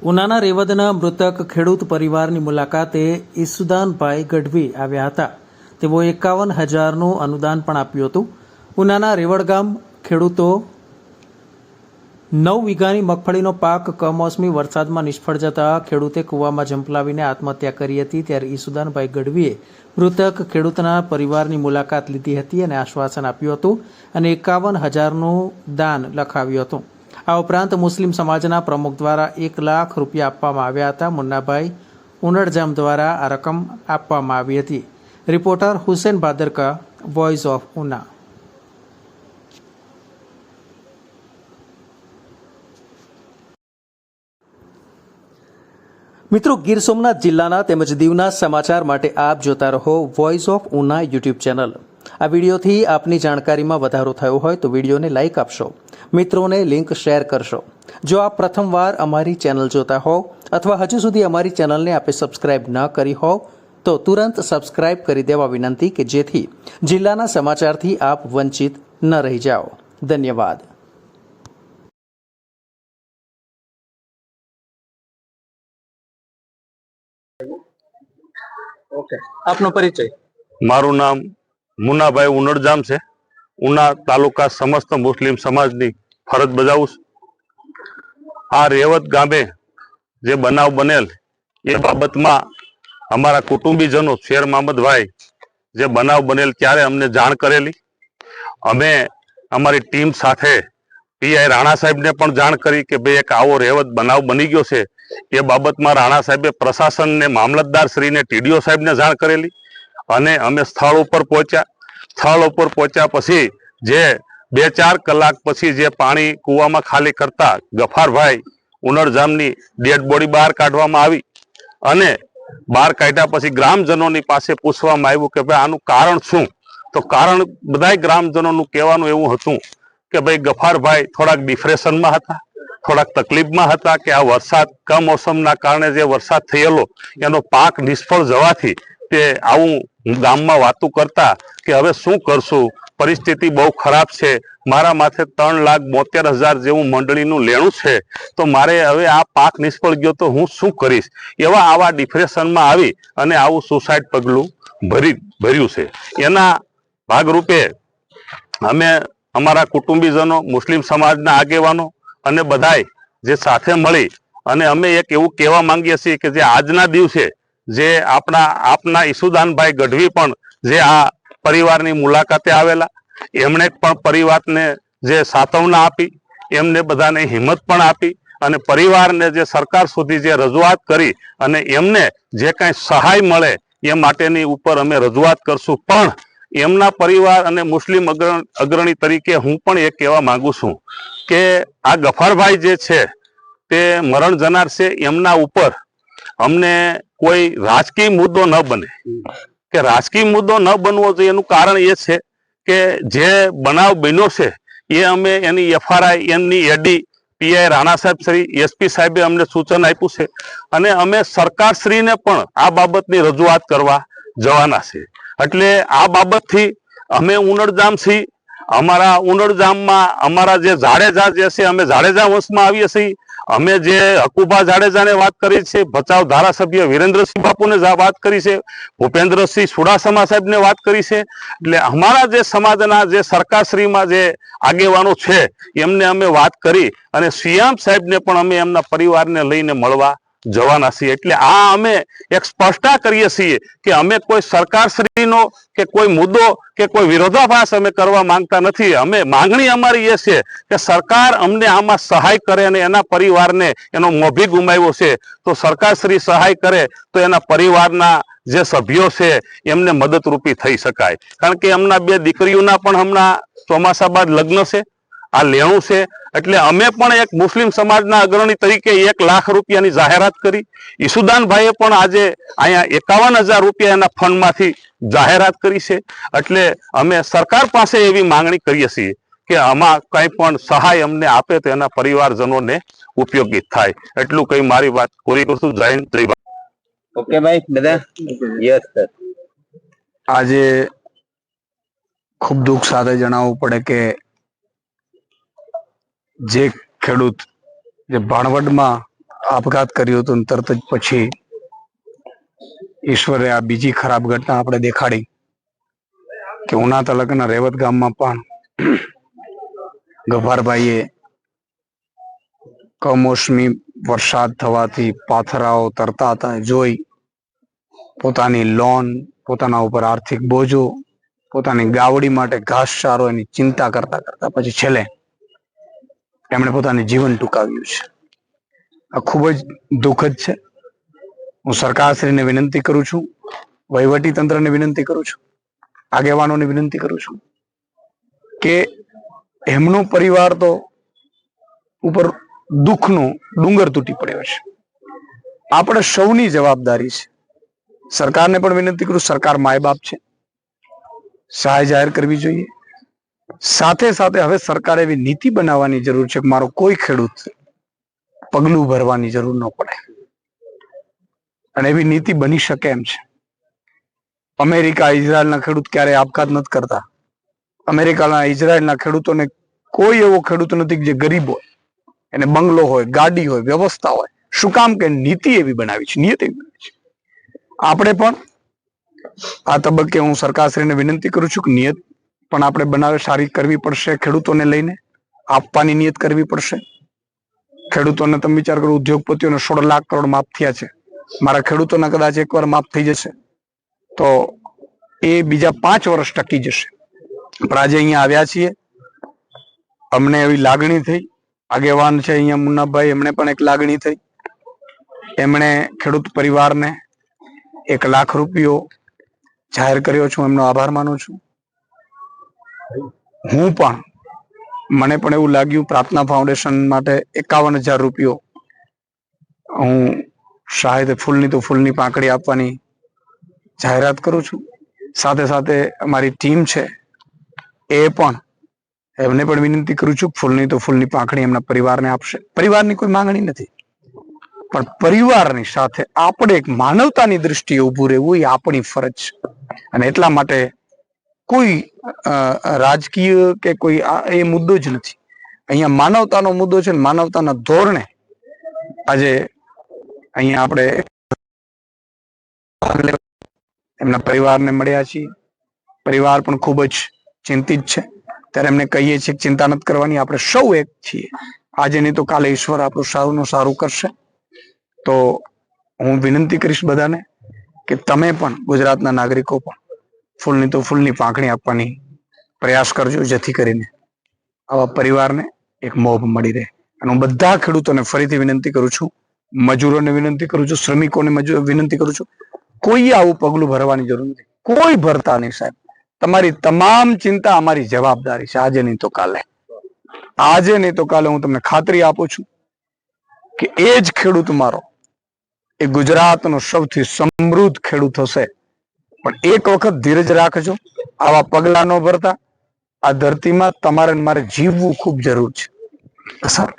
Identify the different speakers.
Speaker 1: ઉનાના રેવદના મૃતક ખેડૂત પરિવારની મુલાકાતે ઈસુદાનભાઈ ગઢવી આવ્યા હતા. તેઓ એકાવન હજારનું અનુદાન પણ આપ્યું હતું. ઉનાના રેવડ ગામ ખેડૂતો નવ વીઘાની મગફળીનો પાક કમોસમી વરસાદમાં નિષ્ફળ જતા ખેડૂતે કૂવામાં ઝંપલાવીને આત્મહત્યા કરી હતી ત્યારે ઈસુદાનભાઈ ગઢવીએ મૃતક ખેડૂતના પરિવારની મુલાકાત લીધી હતી અને આશ્વાસન આપ્યું હતું અને એકાવન હજારનું દાન લખાવ્યું હતું. આ ઉપરાંત મુસ્લિમ સમાજના પ્રમુખ દ્વારા એક લાખ રૂપિયા આપવામાં આવ્યા હતા. મુન્નાભાઈ ઉનડજામ દ્વારા આ રકમ આપવામાં આવી હતી. Reporter Hussain Bhadarka voice of Una મિત્રો, ગીર સોમનાથ જિલ્લાના તેમજ દીવના સમાચાર માટે આપ જોતા રહો voice of Una YouTube channel. આ વિડીયોથી આપની જાણકારીમાં વધારો થયો હોય તો વિડીયોને લાઇક આપશો. મિત્રોને લિંક શેર કરશો. જો આપ પ્રથમવાર અમારી ચેનલ જોતા હોવ અથવા હજુ સુધી અમારી ચેનલને આપે સબસ્ક્રાઇબ ન કરી હોવ તો તુરંત સબસ્ક્રાઇબ કરી દેવા વિનંતી કે જેથી જિલ્લાના સમાચારથી આપ વંચિત ન રહી જાઓ. ધન્યવાદ.
Speaker 2: ઓકે. આપનો પરિચય.
Speaker 3: મારું નામ મુન્નાભાઈ ઉનડજામ છે. ઉના તાલુકા સમસ્ત મુસ્લિમ સમાજની ફરજ બજાવું આ રેવત ગામે જે બનાવ બનેલ, એ બાબતમાં અમારા કુટુંબીજનો શેર મામદભાઈ જે બનાવ બનેલ ત્યારે અમને જાણ કરેલી. અમે અમારી ટીમ સાથે પીઆઈ રાણા સાહેબને પણ જાણ કરી કે ભાઈ એક આવો રેવત બનાવ બની ગયો છે. એ બાબતમાં રાણા સાહેબે પ્રશાસનને મામલતદાર શ્રીને ટીડીઓ સાહેબને જાણ કરેલી અને અમે સ્થળ ઉપર પહોંચ્યા. સ્થળ ઉપર પહોંચ્યા પછી જે બે ચાર કલાક પછી જે પાણી કૂવામાં ખાલી કરતા ગફારભાઈ ઉનળજામની ડેડ બોડી બહાર કાઢવામાં આવી અને બહાર કાઢ્યા પછી ગ્રામજનોની પાસે પૂછવામાં આવ્યું કે ભાઈ આનું કારણ શું? તો કારણ બધાય ગ્રામજનોનું કહેવાનું એવું હતું કે ભાઈ ગફારભાઈ થોડાક ડિપ્રેશનમાં હતા, થોડાક તકલીફમાં હતા કે આ વરસાદ કમોસમના કારણે જે વરસાદ થયેલો, એનો પાક નિષ્ફળ જવાથી તે આવું ગામમાં વાતું કરતા કે હવે શું કરશું? પરિસ્થિતિ બહુ ખરાબ છે. મારા માથે ત્રણ લાખ બોતેર હજાર જેવું મંડળીનું લેણું છે. તો મારે હવે આ પાક નિષ્ફળ ગયો તો હું શું કરીશ? એવા આવા ડિપ્રેશનમાં આવી અને આવું સુસાઇડ પગલું ભરી ભર્યું છે. એના ભાગરૂપે અમે અમારા કુટુંબીજનો, મુસ્લિમ સમાજના આગેવાનો અને બધાય જે સાથે મળી અને અમે એક એવું કહેવા માંગીએ છીએ કે જે આજના દિવસે જે આપણા આપના ઈસુદાનભાઈ ગઢવી પણ જે આ પરિવારની મુલાકાતે આવેલા, એમણે પણ પરિવારને જે સાતવના આપી, એમને બધાને હિંમત પણ આપી અને પરિવારને જે સરકાર સુધી જે રજૂઆત કરી અને એમને જે કાંઈ સહાય મળે એ માટેની ઉપર અમે રજૂઆત કરશું. પણ એમના પરિવાર અને મુસ્લિમ અગ્ર, અગ્રણી તરીકે હું પણ એ કહેવા માંગુ છું કે આ ગફારભાઈ જે છે તે મરણ જનાર છે, એમના ઉપર અમને કોઈ રાજકીય મુદ્દો ન બને. કે રાજકીય મુદ્દો ન બનવો જોઈએ એનું કારણ એ છે કે જે બનાવ બન્યો છે, એ અમે એની એફઆરઆઈ એમની એડી પીઆઈ રાણા સાહેબ શ્રી એસપી સાહેબે અમને સૂચન આપ્યું છે. અને અમે સરકારશ્રીને પણ આ બાબતની રજૂઆત કરવા જવાના છે. એટલે આ બાબતથી અમે ઉનડજામ છીએ. અમારા ઉનડજામમાં અમારા જે જાડેજા જે છે, અમે જાડેજા વંશમાં આવીએ છીએ. અમે જે હકુબા જાડેજાને વાત કરી છે, ભચાઉ ધારાસભ્ય વિરેન્દ્રસિંહ બાપુને વાત કરી છે, ભૂપેન્દ્રસિંહ સુડાસમા સાહેબને વાત કરી છે, એટલે અમારા જે સમાજના જે સરકારશ્રીમાં જે આગેવાનો છે, એમને અમે વાત કરી અને સીએમ સાહેબને પણ અમે એમના પરિવારને લઈને મળવા જવાના છીએ. એટલે આ અમે એક સ્પષ્ટતા કરીએ છીએ કે અમે કોઈ સરકારશ્રીનો કે કોઈ મુદ્દો કે કોઈ વિરોધાભાસ અમે કરવા માંગતા નથી. અમે માંગણી અમારી એ છે કે સરકાર અમને આમાં સહાય કરે અને એના પરિવારને એનો મોભી ગુમાવ્યો છે. તો સરકારશ્રી સહાય કરે તો એના પરિવારના જે સભ્યો છે એમને મદદરૂપી થઈ શકાય. કારણ કે એમના બે દીકરીઓના પણ હમણાં ચોમાસા બાદ લગ્ન છે. આ લેણું છે. એટલે અમે પણ એક મુસ્લિમ સમાજના અગ્રણી તરીકે એક લાખ રૂપિયાની જાહેરાત કરી. ઈસુદાનભાઈએ પણ આજે અહીંયા એકાવન હજાર રૂપિયા એના ફંડમાંથી જાહેરાત કરી છે. એટલે અમે સરકાર પાસે એવી માંગણી કરીએ છીએ કે આમાં કંઈ પણ સહાય અમને આપે તો એના પરિવારજનોને ઉપયોગી થાય. એટલું કઈ મારી વાત પૂરી કરશું. જય હિન્દ, જય ભારત.
Speaker 2: ઓકે ભાઈ બધા? Yes sir.
Speaker 4: આજે ખૂબ દુઃખ સાથે જણાવવું પડે કે જે ખેડૂત જે ભાણવડમાં આપઘાત કર્યો હતો તરત જ પછી ઈશ્વરે આ બીજી ખરાબ ઘટના આપણે દેખાડી કે ઉના તાલુકાના રેવત ગામમાં પણ ગભારભાઈએ કમોસમી વરસાદ થવાથી પાથરાઓ તરતા હતા, જોઈ પોતાની લોન, પોતાના ઉપર આર્થિક બોજો, પોતાની ગાવડી માટે ઘાસચારો એની ચિંતા કરતા કરતા પછી છેલ્લે એમણે પોતાનું જીવન ટૂંકાવ્યું છે. આ ખૂબ જ દુઃખદ છે. હું સરકારશ્રીને વિનંતી કરું છું વહીવટી તંત્રને વિનંતી કરું છું, આગેવાનોને વિનંતી કરું છું કે એમનો પરિવાર તો ઉપર દુઃખનો ડુંગર તૂટી પડ્યો છે. આપણે સૌની જવાબદારી છે. સરકારને પણ વિનંતી કરું, સરકાર માય બાપ છે. સહાય જાહેર કરવી જોઈએ. સાથે સાથે હવે સરકારે એવી નીતિ બનાવવાની જરૂર છે કે મારો કોઈ ખેડૂત પગલું ભરવાની જરૂર ન પડે. અને એવી નીતિ બની શકે એમ છે. અમેરિકા ઇઝરાયલના ખેડૂત ક્યારે આપઘાત નથી કરતા. અમેરિકાના ઇઝરાયલના ખેડૂતોને કોઈ એવો ખેડૂત નથી જે ગરીબ હોય, એને બંગલો હોય, ગાડી હોય, વ્યવસ્થા હોય. શું કામ કે નીતિ એવી બનાવી છે? નિયત એવી બનાવી છે. આપણે પણ આ તબક્કે હું સરકારશ્રીને વિનંતી કરું છું કે નિયત પણ આપણે બનાવે સારી કરવી પડશે ખેડૂતોને લઈને, આપવાની નિયત કરવી પડશે. ખેડૂતોને તમે વિચાર કરો, ઉદ્યોગપતિઓને સોળ લાખ કરોડ માફ થયા છે. મારા ખેડૂતોના કદાચ એકવાર માફ થઈ જશે. તો એ બીજા પાંચ વર્ષ ટકી જશે. પણ આજે અહીંયા આવ્યા છીએ. અમને એવી લાગણી થઈ. આગેવાન છે અહીંયા મુન્નાભાઈ, એમણે પણ એક લાગણી થઈ. એમણે ખેડૂત પરિવારને એક લાખ રૂપિયો જાહેર કર્યો છું. એમનો આભાર માનું છું. હું પણ મને પણ એવું લાગ્યું પ્રાર્થના ફાઉન્ડેશન માટે એકાવન હજાર રૂપિયો હું શાયદ ફૂલની તો ફૂલની પાંખડી આપવાની જાહેરાત કરું છું. સાથે સાથે અમારી ટીમ છે એ પણ એમને પણ વિનંતી કરું છું, ફૂલની તો ફૂલની પાંખડી એમના પરિવારને આપશે. પરિવારની કોઈ માંગણી નથી. પણ પરિવારની સાથે આપણે એક માનવતાની દ્રષ્ટિએ ઊભું રહેવું એ આપણી ફરજ છે. અને એટલા માટે કોઈ રાજકીય કે કોઈ એ મુદ્દો જ નથી. અહીંયા માનવતાનો મુદ્દો છે ને માનવતાના ધોરણે આજે અહીંયા આપણે એમના પરિવારને મળ્યા છીએ. પરિવાર પણ ખૂબ જ ચિંતિત છે. ત્યારે એમને કહીએ છીએ કે ચિંતા નથી કરવાની, આપણે સૌ એક છીએ. આજે નહીં તો કાલે ઈશ્વર આપણું સારું સારું કરશે. તો હું વિનંતી કરીશ બધાને કે તમે પણ ગુજરાતના નાગરિકો પણ ફૂલની તો ફૂલની પાંખણી આપવાની પ્રયાસ કરજો જેથી કરીને આવા પરિવારને એક મોભ મળી રહે. અને હું બધા ખેડૂતોને ફરીથી વિનંતી કરું છું, મજૂરોને વિનંતી કરું છું, શ્રમિકોને વિનંતી કરું છું, કોઈ આવું પગલું ભરવાની જરૂર નથી. કોઈ ભરતા નહીં સાહેબ. તમારી તમામ ચિંતા અમારી જવાબદારી છે. આજે નહીં તો કાલે. આજે નહીં તો કાલે હું તમને ખાતરી આપું છું કે એ જ ખેડૂત મારો, એ ગુજરાતનો સૌથી સમૃદ્ધ ખેડૂત હશે. પણ એક વખત ધીરજ રાખજો. આવા પગલા ન ભરતા. આ ધરતીમાં તમારે મારે જીવવું ખૂબ જરૂર છે. સારું